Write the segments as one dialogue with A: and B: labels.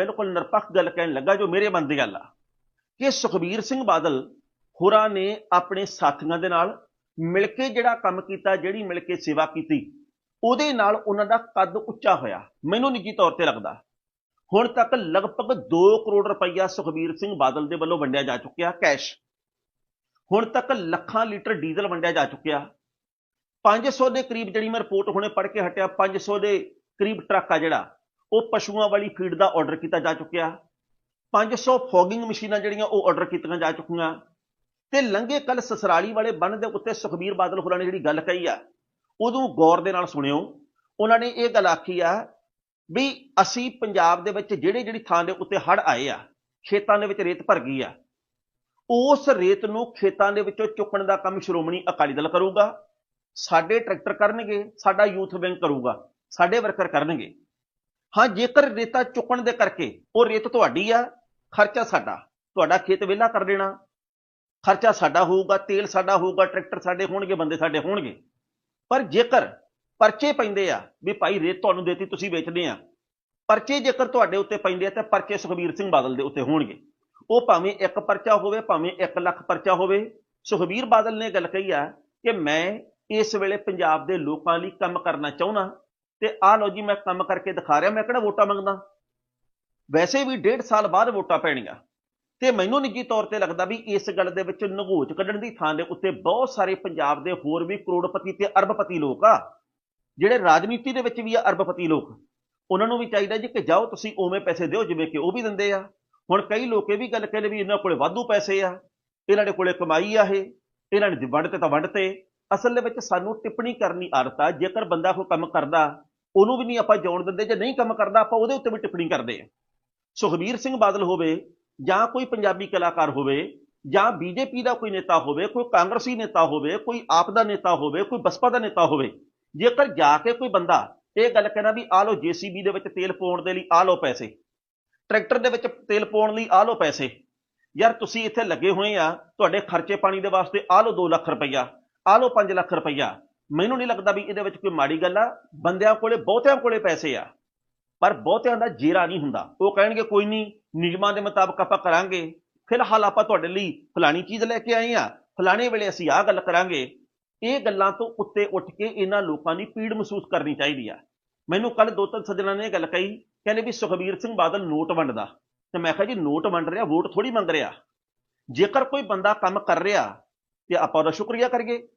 A: ਬਿਲਕੁਲ ਨਿਰਪੱਖ ਗੱਲ ਕਹਿਣ ਲੱਗਾ ਜੋ ਮੇਰੇ ਮਨ ਦੀ ਗੱਲ ਆ, ਕਿ ਸੁਖਬੀਰ ਸਿੰਘ ਬਾਦਲ ਹੋਰਾਂ ਨੇ ਆਪਣੇ ਸਾਥੀਆਂ ਦੇ ਨਾਲ ਮਿਲ ਕੇ ਜਿਹੜਾ ਕੰਮ ਕੀਤਾ, ਜਿਹੜੀ ਮਿਲ ਕੇ ਸੇਵਾ ਕੀਤੀ, ਉਹਦੇ ਨਾਲ ਉਹਨਾਂ ਦਾ ਕੱਦ ਉੱਚਾ ਹੋਇਆ। ਮੈਨੂੰ ਨਿੱਜੀ ਤੌਰ ਤੇ ਲੱਗਦਾ, ਹੁਣ ਤੱਕ ਲਗਭਗ 2 ਕਰੋੜ ਰੁਪਈਆ ਸੁਖਬੀਰ ਸਿੰਘ ਬਾਦਲ ਦੇ ਵੱਲੋਂ ਵੰਡਿਆ ਜਾ ਚੁੱਕਿਆ ਕੈਸ਼। ਹੁਣ ਤੱਕ ਲੱਖਾਂ ਲੀਟਰ ਡੀਜ਼ਲ ਵੰਡਿਆ ਜਾ ਚੁੱਕਿਆ। 500 ਦੇ ਕਰੀਬ ਜਿਹੜੀ ਮੈਂ ਰਿਪੋਰਟ ਹੁਣੇ ਪੜ੍ਹ ਕੇ ਹਟਿਆ 500 ਦੇ ਕਰੀਬ ਟਰੱਕ ਆ ਜਿਹੜਾ ਉਹ ਪਸ਼ੂਆਂ ਵਾਲੀ ਫੀਡ ਦਾ ਆਰਡਰ ਕੀਤਾ ਜਾ ਚੁੱਕਿਆ। 500 ਫੋਗਿੰਗ ਮਸ਼ੀਨਾਂ ਜਿਹੜੀਆਂ ਉਹ ਆਰਡਰ ਕੀਤੀਆਂ ਜਾ ਚੁੱਕੀਆਂ। ਤੇ ਲੰਘੇ ਕੱਲ ਸਸਰਾਲੀ ਵਾਲੇ ਬੰਨ ਦੇ ਉੱਤੇ ਸੁਖਬੀਰ ਬਾਦਲ ਹੋਰਾਂ ਨੇ ਜਿਹੜੀ ਗੱਲ ਕਹੀ ਆ ਉਦੋਂ ਗੌਰ ਦੇ ਨਾਲ ਸੁਣਿਓ। ਉਹਨਾਂ ਨੇ ਇਹ ਗੱਲ ਆਖੀ ਆ ਵੀ ਅਸੀਂ ਪੰਜਾਬ ਦੇ ਵਿੱਚ ਜਿਹੜੇ ਜਿਹੜੀ ਥਾਂ ਦੇ ਉੱਤੇ ਹੜ ਆਏ ਆ, ਖੇਤਾਂ ਦੇ ਵਿੱਚ ਰੇਤ ਭਰ ਗਈ ਆ, ਉਸ ਰੇਤ ਨੂੰ ਖੇਤਾਂ ਦੇ ਵਿੱਚੋਂ ਚੁੱਕਣ ਦਾ ਕੰਮ ਸ਼੍ਰੋਮਣੀ ਅਕਾਲੀ ਦਲ ਕਰੂਗਾ। ਸਾਡੇ ਟਰੈਕਟਰ ਕਰਨਗੇ, ਸਾਡਾ ਯੂਥ ਵਿੰਗ ਕਰੂਗਾ, ਸਾਡੇ ਵਰਕਰ ਕਰਨਗੇ। ਹਾਂ, ਜੇਕਰ ਰੇਤਾ ਚੁੱਕਣ ਦੇ ਕਰਕੇ ਉਹ ਰੇਤ ਤੁਹਾਡੀ ਆ, ਖਰਚਾ ਸਾਡਾ। ਤੁਹਾਡਾ ਖੇਤ ਵਿਹਲਾ ਕਰ ਦੇਣਾ। ਖਰਚਾ ਸਾਡਾ ਹੋਊਗਾ, ਤੇਲ ਸਾਡਾ ਹੋਊਗਾ, ਟਰੈਕਟਰ ਸਾਡੇ ਹੋਣਗੇ, ਬੰਦੇ ਸਾਡੇ ਹੋਣਗੇ। ਪਰ ਜੇਕਰ ਪਰਚੇ ਪੈਂਦੇ ਆ ਵੀ ਭਾਈ ਰੇਤ ਤੁਹਾਨੂੰ ਦੇਤੀ, ਤੁਸੀਂ ਵੇਚਦੇ ਆ। ਪਰਚੇ ਜੇਕਰ ਤੁਹਾਡੇ ਉੱਤੇ ਪੈਂਦੇ ਆ, ਤਾਂ ਪਰਚੇ ਸੁਖਬੀਰ ਸਿੰਘ ਬਾਦਲ ਦੇ ਉੱਤੇ ਹੋਣਗੇ। ਉਹ ਭਾਵੇਂ ਇੱਕ ਪਰਚਾ ਹੋਵੇ, ਭਾਵੇਂ 1 ਲੱਖ ਪਰਚਾ ਹੋਵੇ। ਸੁਖਬੀਰ ਬਾਦਲ ਨੇ ਗੱਲ ਕਹੀ ਆ ਕਿ ਮੈਂ ਇਸ ਵੇਲੇ ਪੰਜਾਬ ਦੇ ਲੋਕਾਂ ਲਈ ਕੰਮ ਕਰਨਾ ਚਾਹੁੰਦਾ। ਤੇ ਆਹ ਲਓ ਜੀ ਮੈਂ ਕੰਮ ਕਰਕੇ ਦਿਖਾ ਰਿਹਾ, ਮੈਂ ਕਿਹੜਾ ਵੋਟਾਂ ਮੰਗਦਾ? ਵੈਸੇ ਵੀ ਡੇਢ ਸਾਲ ਬਾਅਦ ਵੋਟਾਂ ਪੈਣੀਆਂ। ਤੇ ਮੈਨੂੰ ਨਿੱਜੀ ਤੌਰ ਤੇ ਲੱਗਦਾ ਵੀ ਇਸ ਗੱਲ ਦੇ ਵਿੱਚ ਨਗੋਚ ਕੱਢਣ ਦੀ ਥਾਂ ਦੇ ਉੱਤੇ ਬਹੁਤ ਸਾਰੇ ਪੰਜਾਬ ਦੇ ਹੋਰ ਵੀ ਕਰੋੜਪਤੀ ਤੇ ਅਰਬਪਤੀ ਲੋਕ ਆ, ਜਿਹੜੇ ਰਾਜਨੀਤੀ ਦੇ ਵਿੱਚ ਵੀ ਆ ਅਰਬਪਤੀ ਲੋਕ। ਉਹਨਾਂ ਨੂੰ ਵੀ ਚਾਹੀਦਾ ਜੀ ਕਿ ਜਾਓ ਤੁਸੀਂ ਉਵੇਂ ਪੈਸੇ ਦਿਓ, ਜਿਵੇਂ ਕਿ ਉਹ ਵੀ ਦਿੰਦੇ ਆ। ਹੁਣ ਕਈ ਲੋਕ ਇਹ ਵੀ ਗੱਲ ਕਹਿੰਦੇ ਵੀ ਇਹਨਾਂ ਕੋਲੇ ਵਾਧੂ ਪੈਸੇ ਆ, ਇਹਨਾਂ ਦੇ ਕੋਲੇ ਕਮਾਈ ਆ ਇਹ, ਇਹਨਾਂ ਨੇ ਵੰਡ ਤੇ ਤਾਂ ਵੰਡ ਤੇ ਅਸਲ ਦੇ ਵਿੱਚ ਸਾਨੂੰ ਟਿੱਪਣੀ ਕਰਨੀ ਆਦਤ ਆ, ਜੇਕਰ ਬੰਦਾ ਕੋਈ ਕੰਮ ਕਰਦਾ ਉਹਨੂੰ ਵੀ ਨਹੀਂ ਆਪਾਂ ਜਾਣ ਦਿੰਦੇ, ਜੇ ਨਹੀਂ ਕੰਮ ਕਰਦਾ, ਆਪਾਂ ਉਹਦੇ ਉੱਤੇ ਵੀ ਟਿੱਪਣੀ ਕਰਦੇ ਆ ਸੁਖਬੀਰ ਸਿੰਘ ਬਾਦਲ ਹੋਵੇ ਜਾਂ ਕੋਈ ਪੰਜਾਬੀ ਕਲਾਕਾਰ ਹੋਵੇ ਜਾਂ ਬੀਜੇਪੀ ਦਾ ਕੋਈ ਨੇਤਾ ਹੋਵੇ, ਕੋਈ ਕਾਂਗਰਸੀ ਨੇਤਾ ਹੋਵੇ, ਕੋਈ ਆਪ ਦਾ ਨੇਤਾ ਹੋਵੇ, ਕੋਈ ਬਸਪਾ ਦਾ ਨੇਤਾ ਹੋਵੇ, ਜੇਕਰ ਜਾ ਕੇ ਕੋਈ ਬੰਦਾ ਇਹ ਗੱਲ ਕਹਿਣਾ ਵੀ ਆ ਲਓ ਜੀਸੀਬੀ ਦੇ ਵਿੱਚ ਤੇਲ ਪਾਉਣ ਦੇ ਲਈ ਆ ਲਓ ਪੈਸੇ, ਟਰੈਕਟਰ ਦੇ ਵਿੱਚ ਤੇਲ ਪਾਉਣ ਲਈ ਆ ਲਓ ਪੈਸੇ, ਯਾਰ ਤੁਸੀਂ ਇੱਥੇ ਲੱਗੇ ਹੋਏ ਆ, ਤੁਹਾਡੇ ਖਰਚੇ ਪਾਣੀ ਦੇ ਵਾਸਤੇ ਆ ਲਓ 2 ਲੱਖ ਰੁਪਈਆ ਆ ਲਓ 5 ਲੱਖ ਰੁਪਈਆ ਮੈਨੂੰ ਨਹੀਂ ਲੱਗਦਾ ਵੀ ਇਹਦੇ ਵਿੱਚ ਕੋਈ ਮਾੜੀ ਗੱਲ ਆ। ਬੰਦਿਆਂ ਕੋਲੇ, ਬਹੁਤਿਆਂ ਕੋਲੇ ਪੈਸੇ ਆ। ਪਰ ਬਹੁਤਿਆਂ ਦਾ ਜ਼ੇਰਾ ਨਹੀਂ ਹੁੰਦਾ। ਉਹ ਕਹਿਣਗੇ, ਕੋਈ ਨਹੀਂ, ਨਿਯਮਾਂ ਦੇ ਮੁਤਾਬਕ ਆਪਾਂ ਕਰਾਂਗੇ। ਫਿਲਹਾਲ ਆਪਾਂ ਤੁਹਾਡੇ ਲਈ ਫਲਾਣੀ ਚੀਜ਼ ਲੈ ਕੇ ਆਏ ਆ। ਫਲਾਣੇ ਵੇਲੇ ਅਸੀਂ ਆਹ ਗੱਲ ਕਰਾਂਗੇ। ਇਹ ਗੱਲਾਂ ਤੋਂ ਉੱਤੇ ਉੱਠ ਕੇ ਇਹਨਾਂ ਲੋਕਾਂ ਦੀ ਪੀੜ ਮਹਿਸੂਸ ਕਰਨੀ ਚਾਹੀਦੀ ਆ। ਮੈਨੂੰ ਕੱਲ ਦੋ ਤਿੰਨ ਸੱਜਣਾਂ ਨੇ ਇਹ ਗੱਲ ਕਹੀ, ਕਹਿੰਦੇ ਵੀ ਸੁਖਬੀਰ ਸਿੰਘ ਬਾਦਲ ਨੋਟ ਵੰਡਦਾ। ਤੇ ਮੈਂ ਕਿਹਾ ਜੀ, ਨੋਟ ਵੰਡ ਰਿਹਾ, ਵੋਟ ਥੋੜੀ ਮੰਗ ਰਿਹਾ। ਜੇਕਰ ਕੋਈ ਬੰਦਾ ਕੰਮ ਕਰ ਰਿਹਾ ਤੇ ਆਪਾਂ ਉਹਦਾ ਸ਼ੁਕਰੀਆ ਕਰੀਏ।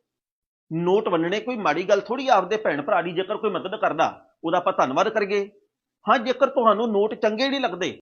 A: ਨੋਟ ਵੰਡਣੇ ਕੋਈ ਮਾੜੀ ਗੱਲ ਥੋੜੀ ਆਪਦੇ ਭੈਣ ਭਰਾ ਦੀ ਜੇਕਰ ਕੋਈ ਮਦਦ ਕਰਦਾ, ਉਹਦਾ ਆਪਾਂ ਧੰਨਵਾਦ ਕਰੀਏ। ਹਾਂ, ਜੇਕਰ ਤੁਹਾਨੂੰ ਨੋਟ ਚੰਗੇ ਨਹੀਂ ਲੱਗਦੇ